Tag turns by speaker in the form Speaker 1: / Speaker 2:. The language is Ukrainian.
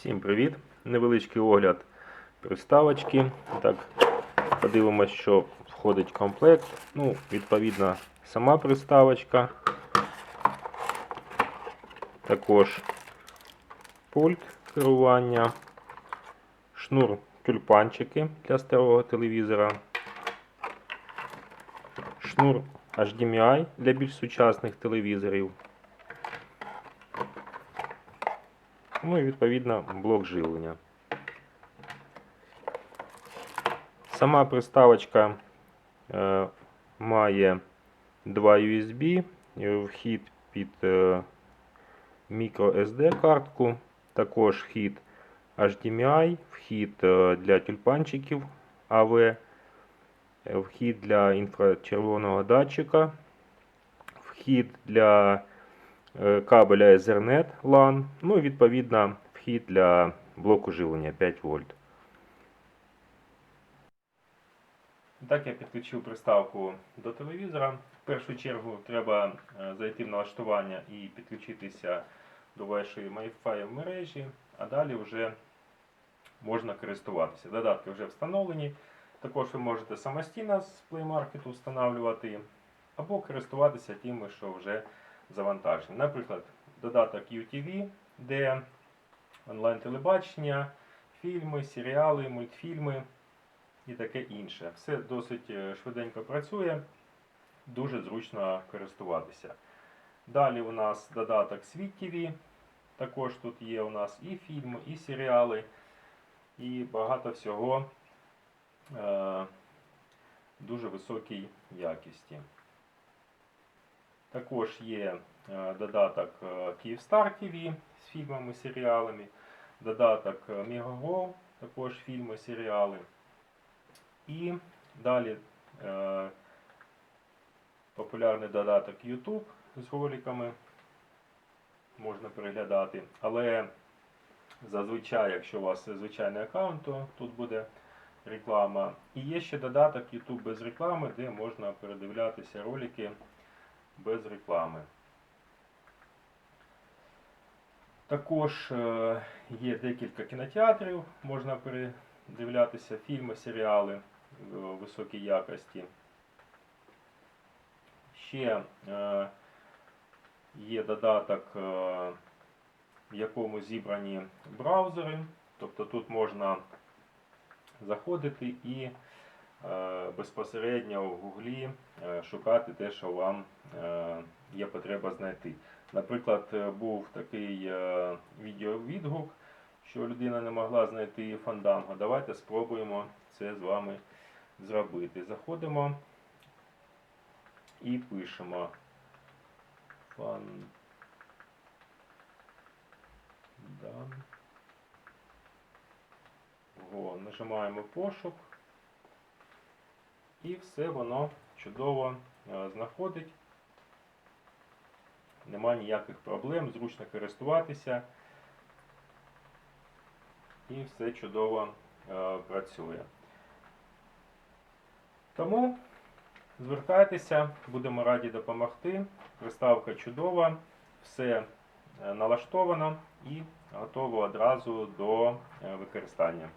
Speaker 1: Всім привіт! Невеличкий огляд приставочки. Так, подивимось, що входить в комплект. Ну, відповідно, сама приставочка. Також пульт керування, шнур тюльпанчики для старого телевізора, шнур HDMI для більш сучасних телевізорів. Ну і відповідно блок живлення. Сама приставочка е, має два USB, е, вхід під е, microSD картку, також вхід HDMI, вхід е, для тюльпанчиків AV, е, вхід для інфрачервоного датчика, вхід для е, кабеля Ethernet LAN, ну і відповідно вхід для блоку живлення 5 вольт. Так, я підключив приставку до телевізора. В першу чергу треба е, зайти в налаштування і підключитися до вашої Wi-Fi мережі, а далі вже можна користуватися. Додатки вже встановлені. Також ви можете самостійно з Play Market встановлювати або користуватися тими, що вже завантажені. Наприклад, додаток UTV, де онлайн-телебачення, фільми, серіали, мультфільми і таке інше. Все досить е, швиденько працює, дуже зручно користуватися. Далі у нас додаток Світ TV. Також тут є у нас і фільми, і серіали, і багато всього е, дуже високій якісті. Також є е, додаток е, Київстар TV з фільмами, серіалами, додаток е, Megago, також фільми, серіали. І далі популярний додаток YouTube з роликами можна переглядати. Але зазвичай, якщо у вас звичайний аккаунт, то тут буде реклама. І є ще додаток YouTube без реклами, де можна передивлятися ролики без реклами. Також е, є декілька кінотеатрів, можна передивлятися фільми, серіали в високій якості. Ще е, є додаток, е, в якому зібрані браузери. Тобто тут можна заходити і е, безпосередньо в Гуглі е, шукати те, що вам е, є потреба знайти. Наприклад, е, був такий е, відеовідгук, що людина не могла знайти фанданго. Давайте спробуємо це з вами зробити. Заходимо і пишемо фандан. Нажимаємо пошук. І все воно чудово е, знаходить. Нема ніяких проблем, зручно користуватися. І все чудово е, працює. Тому звертайтеся, будемо раді допомогти. Приставка чудова, все е, налаштовано і готово одразу до е, використання.